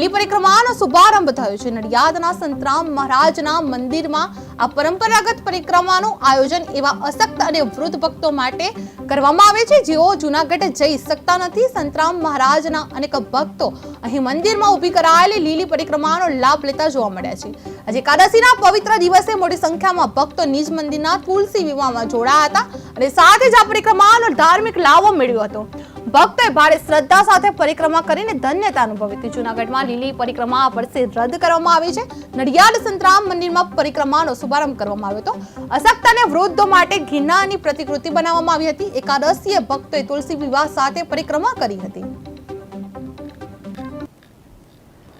લીલી પરિક્રમાનો શુભારંભ થયો છે. નડિયાદના સંતરામ મહારાજના મંદિરમાં આ પરંપરાગત પરિક્રમાનું આયોજન એવા અશક્ત અને વૃદ્ધ ભક્તો માટે કરવામાં આવે છે. જેઓ જૂનાગઢ જઈ શકતા નથી, સંતરામ મહારાજના અનેક ભક્તો અહીં મંદિરમાં ઊભી કરાયેલી લીલી પરિક્રમાનો લાભ લેતા જોવા મળ્યા છે. આજે એકાદશીના પવિત્ર દિવસે મોટી સંખ્યામાં ભક્તો નિજ મંદિરના તુલસી વિવાહમાં જોડાયા હતા અને સાથે જ આ પરિક્રમાનો ધાર્મિક લાભો મેળવ્યો હતો. ભક્તોએ ભારે શ્રદ્ધા સાથે પરિક્રમા કરીને ધન્યતા અનુભવી હતી. જૂનાગઢમાં લીલી પરિક્રમા આ વર્ષે રદ કરવામાં આવી છે. નડિયાદ સંતરામ મંદિરમાં પરિક્રમાનો શુભારંભ કરવામાં આવ્યો હતો. અશક્ત અને વૃદ્ધો માટે ઘીનાની પ્રતિકૃતિ બનાવવામાં આવી હતી. એકાદશીએ ભક્તોએ તુલસી વિવાહ સાથે પરિક્રમા કરી હતી.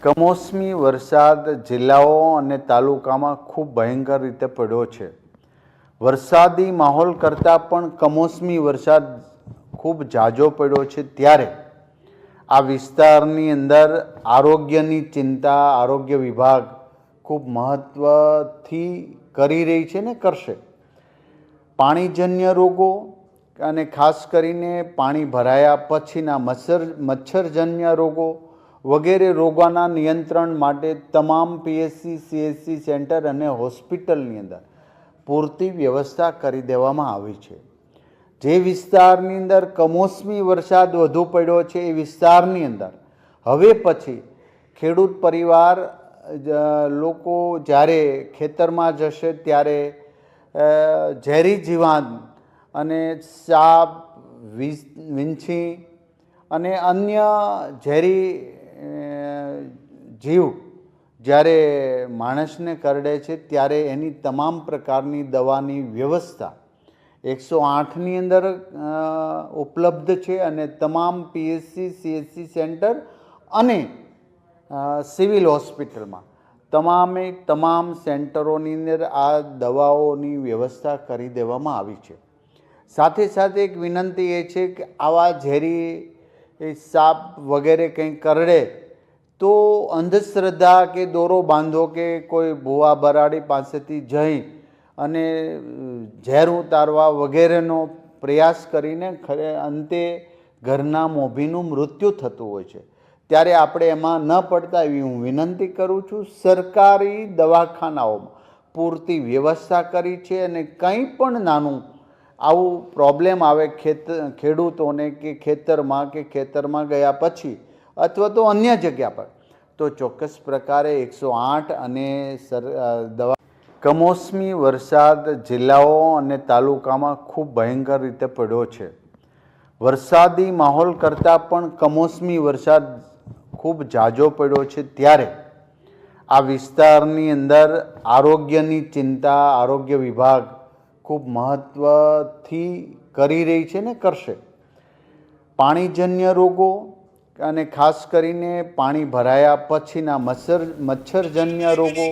કમોસમી વરસાદ જિલ્લાઓ અને તાલુકામાં ખૂબ ભયંકર રીતે પડ્યો છે. વરસાદી માહોલ કરતાં પણ કમોસમી વરસાદ ખૂબ જાજો પડ્યો છે ત્યારે આ વિસ્તારની અંદર આરોગ્યની ચિંતા, આરોગ્ય વિભાગ ખૂબ મહત્ત્વથી કરી રહી છે ને કરશે. પાણીજન્ય રોગો અને ખાસ કરીને પાણી ભરાયા પછીના મચ્છર, મચ્છરજન્ય રોગો વગેરે રોગોના નિયંત્રણ માટે તમામ પીએસસી સીએસસી સેન્ટર અને હોસ્પિટલની અંદર પૂરતી વ્યવસ્થા કરી દેવામાં આવી છે. જે વિસ્તારની અંદર કમોસમી વરસાદ વધુ પડ્યો છે એ વિસ્તારની અંદર. હવે પછી ખેડૂત પરિવાર લોકો જ્યારે ખેતરમાં જશે ત્યારે ઝેરી જીવાન અને સાપ વીંછી અને અન્ય ઝેરી જીવ જ્યારે માણસને કરડે છે ત્યારે એની તમામ પ્રકારની દવાની વ્યવસ્થા એકસો આઠની અંદર ઉપલબ્ધ છે અને તમામ પીએચસી સીએચસી સેન્ટર અને સિવિલ હોસ્પિટલમાં. તમામે તમામ સેન્ટરોની અંદર આ દવાઓની વ્યવસ્થા કરી દેવામાં આવી છે. સાથે સાથે એક વિનંતી એ છે કે આવા ઝેરી સાપ વગેરે કંઈ કરડે તો અંધશ્રદ્ધા કે દોરો બાંધો કે કોઈ ભૂવા બરાડી પાસેથી જઈ અને ઝેર ઉતારવા વગેરેનો પ્રયાસ કરીને ખરે અંતે ઘરના મોભીનું મૃત્યુ થતું હોય છે. ત્યારે આપણે એમાં ન પડતા એવી હું વિનંતી કરું છું, સરકારી દવાખાનાઓમાં પૂરતી વ્યવસ્થા કરી છે અને કંઈ પણ નાનું આવું પ્રોબ્લેમ આવે ખેત, ખેડૂતોને કે ખેતરમાં કે ખેતરમાં ગયા પછી અથવા તો અન્ય જગ્યા પર, તો ચોક્કસ પ્રકારે એકસો આઠ અને સર દવા કમોસમી વરસાદ જિલ્લાઓ અને તાલુકામાં ખૂબ ભયંકર રીતે પડ્યો છે. વરસાદી માહોલ કરતાં પણ કમોસમી વરસાદ ખૂબ જાજો પડ્યો છે ત્યારે આ વિસ્તારની અંદર આરોગ્યની ચિંતા આરોગ્ય વિભાગ ખૂબ મહત્ત્વથી કરી રહી છે ને કરશે. પાણીજન્ય રોગો અને ખાસ કરીને પાણી ભરાયા પછીના મચ્છર મચ્છરજન્ય રોગો